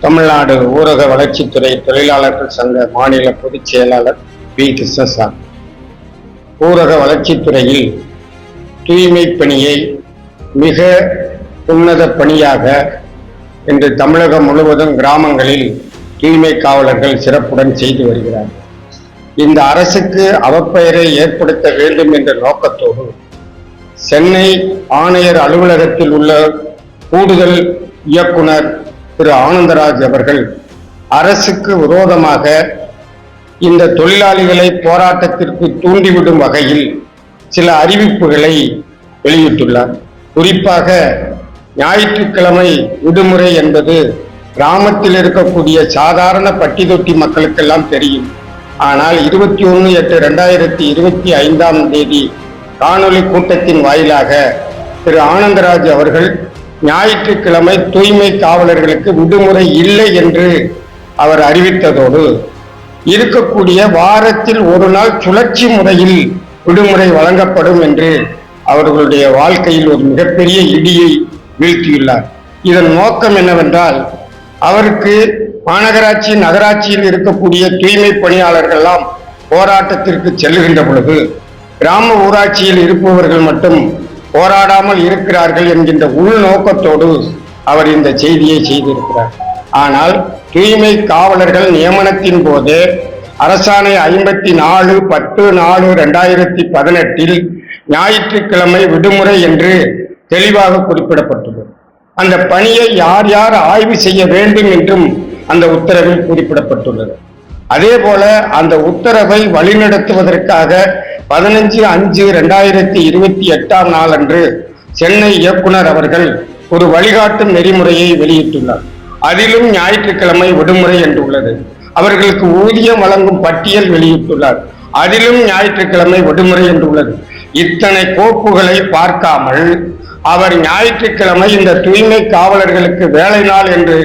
தமிழ்நாடு ஊரக வளர்ச்சித்துறை தொழிலாளர்கள் சங்க மாநில பொதுச் செயலாளர் பி கிருஷ்ணசாமி. ஊரக வளர்ச்சித்துறையில் தூய்மை பணியை மிக உன்னத பணியாக இன்று தமிழகம் முழுவதும் கிராமங்களில் தூய்மை காவலர்கள் சிறப்புடன் செய்து வருகிறார்கள் இந்த அரசுக்கு அவப்பெயரை ஏற்படுத்த வேண்டும் என்ற நோக்கத்தோடு சென்னை ஆணையர் அலுவலகத்தில் உள்ள கூடுதல் இயக்குனர் திரு ஆனந்தராஜ் அவர்கள் அரசுக்கு விரோதமாக இந்த தொழிலாளிகளை போராட்டத்திற்கு தூண்டிவிடும் வகையில் சில அறிவிப்புகளை வெளியிட்டுள்ளார். குறிப்பாக ஞாயிற்றுக்கிழமை விடுமுறை என்பது கிராமத்தில் இருக்கக்கூடிய சாதாரண பட்டி தொட்டி மக்களுக்கெல்லாம் தெரியும். ஆனால் இருபத்தி ஒன்று எட்டு ரெண்டாயிரத்தி இருபத்தி ஐந்தாம் தேதி காணொலி கூட்டத்தின் வாயிலாக திரு ஆனந்தராஜ் அவர்கள் ஞாயிற்றுக்கிழமை தூய்மை காவலர்களுக்கு விடுமுறை இல்லை என்று அவர் அறிவித்ததோடு இருக்கக்கூடிய வாரத்தில் ஒரு நாள் சுழற்சி முறையில் விடுமுறை வழங்கப்படும் என்று அவர்களுடைய வாழ்க்கையில் ஒரு மிகப்பெரிய இடியை வீழ்த்தியுள்ளார். இதன் நோக்கம் என்னவென்றால் அவருக்கு மாநகராட்சி நகராட்சியில் இருக்கக்கூடிய தூய்மை பணியாளர்கள்லாம் போராட்டத்திற்கு செல்லுகின்ற பொழுது கிராம ஊராட்சியில் இருப்பவர்கள் மட்டும் போராடாமல் இருக்கிறார்கள் என்கின்ற உள்நோக்கத்தோடு அவர் இந்த செய்தியை செய்திருக்கிறார். ஆனால் தூய்மை காவலர்கள் நியமனத்தின் போது அரசாணை ஐம்பத்தி நாலு பத்து நாலு ரெண்டாயிரத்தி பதினெட்டில் ஞாயிற்றுக்கிழமை விடுமுறை என்று தெளிவாக குறிப்பிடப்பட்டுள்ளது அந்த பணியை யார் யார் ஆய்வு செய்ய வேண்டும் என்றும் அந்த உத்தரவில் குறிப்பிடப்பட்டுள்ளது. அதே போல அந்த உத்தரவை வழிநடத்துவதற்காக பதினஞ்சு அஞ்சு ரெண்டாயிரத்தி இருபத்தி எட்டாம் நாள் அன்று சென்னை இயக்குனர் அவர்கள் ஒரு வழிகாட்டும் நெறிமுறையை வெளியிட்டுள்ளார். அதிலும் ஞாயிற்றுக்கிழமை விடுமுறை என்று உள்ளது. அவர்களுக்கு ஊதியம் வழங்கும் பட்டியல் வெளியிட்டுள்ளார். அதிலும் ஞாயிற்றுக்கிழமை விடுமுறை என்று உள்ளது. இத்தனை கோப்புகளை பார்க்காமல் அவர் ஞாயிற்றுக்கிழமை இந்த தூய்மை காவலர்களுக்கு வேலை நாள் என்று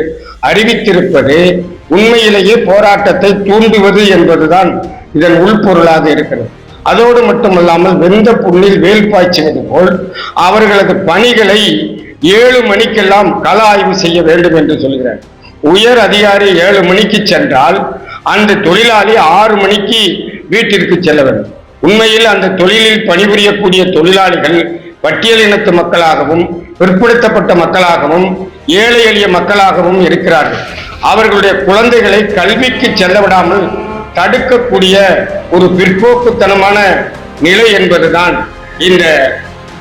அறிவித்திருப்பது உண்மையிலேயே போராட்டத்தை தூண்டுவது என்பதுதான் இதன் உள்பொருளாக இருக்கிறது. அதோடு மட்டுமல்லாமல் வெந்த புண்ணில் வேல் பாய்ச்சுவது போல் அவர்களது பணிகளை ஏழு மணிக்கெல்லாம் கள ஆய்வு செய்ய வேண்டும் என்று சொல்கிறார். உயர் அதிகாரி ஏழு மணிக்கு சென்றால் அந்த தொழிலாளி ஆறு மணிக்கு வீட்டிற்கு செல்ல வேண்டும். உண்மையில் அந்த தொழிலில் பணிபுரியக்கூடிய தொழிலாளிகள் பட்டியலினத்து மக்களாகவும் பிற்படுத்தப்பட்ட மக்களாகவும் ஏழை எளிய மக்களாகவும் இருக்கிறார்கள். அவர்களுடைய குழந்தைகளை கல்விக்கு செல்ல விடாமல் தடுக்கக்கூடிய ஒரு பிற்போக்குத்தனமான நிலை என்பதுதான் இந்த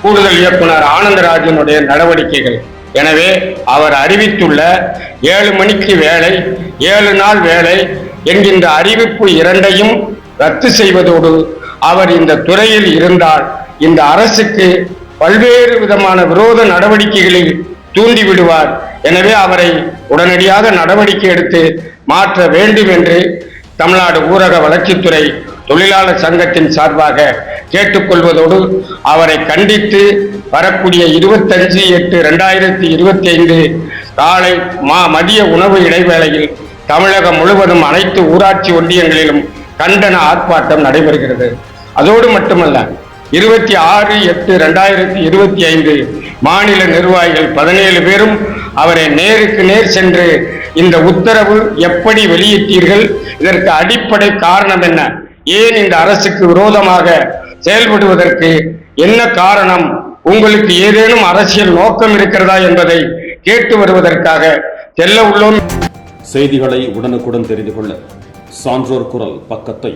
கூடுதல் இயக்குனர் ஆனந்தராஜனுடைய நடவடிக்கைகள். எனவே அவர் அறிவித்துள்ள ஏழு மணிக்கு வேலை ஏழு நாள் வேலை என்கின்ற அறிவிப்பு இரண்டையும் ரத்து செய்வதோடு அவர் இந்த துறையில் இருந்தால் இந்த அரசுக்கு பல்வேறு விதமான விரோத நடவடிக்கைகளில் தூண்டிவிடுவார் எனவே அவரை உடனடியாக நடவடிக்கை எடுத்து மாற்ற வேண்டும் என்று தமிழ்நாடு ஊரக வளர்ச்சித்துறை தொழிலாளர் சங்கத்தின் சார்பாக கேட்டுக்கொள்வதோடு அவரை கண்டித்து வரக்கூடிய இருபத்தஞ்சு எட்டு ரெண்டாயிரத்தி இருபத்தி ஐந்து காலை மா மதிய உணவு இடைவேளையில் தமிழகம் முழுவதும் அனைத்து ஊராட்சி ஒன்றியங்களிலும் கண்டன ஆர்ப்பாட்டம் நடைபெறுகிறது. அதோடு மட்டுமல்ல இருபத்தி ஆறு எட்டு ரெண்டாயிரத்தி இருபத்தி ஐந்து மாநில நிர்வாகிகள் பதினேழு பேரும் அவரை நேருக்கு நேர் சென்று இந்த உத்தரவு எப்படி வெளியிட்டீர்கள்? இதற்கு அடிப்படை காரணம் என்ன? ஏன் இந்த அரசுக்கு விரோதமாக செயல்படுவதற்கு என்ன காரணம்? உங்களுக்கு ஏதேனும் அரசியல் நோக்கம் இருக்கிறதா என்பதை கேட்டு வருவதற்காக செல்ல உள்ளோம். செய்திகளை உடனுக்குடன் தெரிந்து கொள்ள சான்றோர் குரல் பக்கத்தை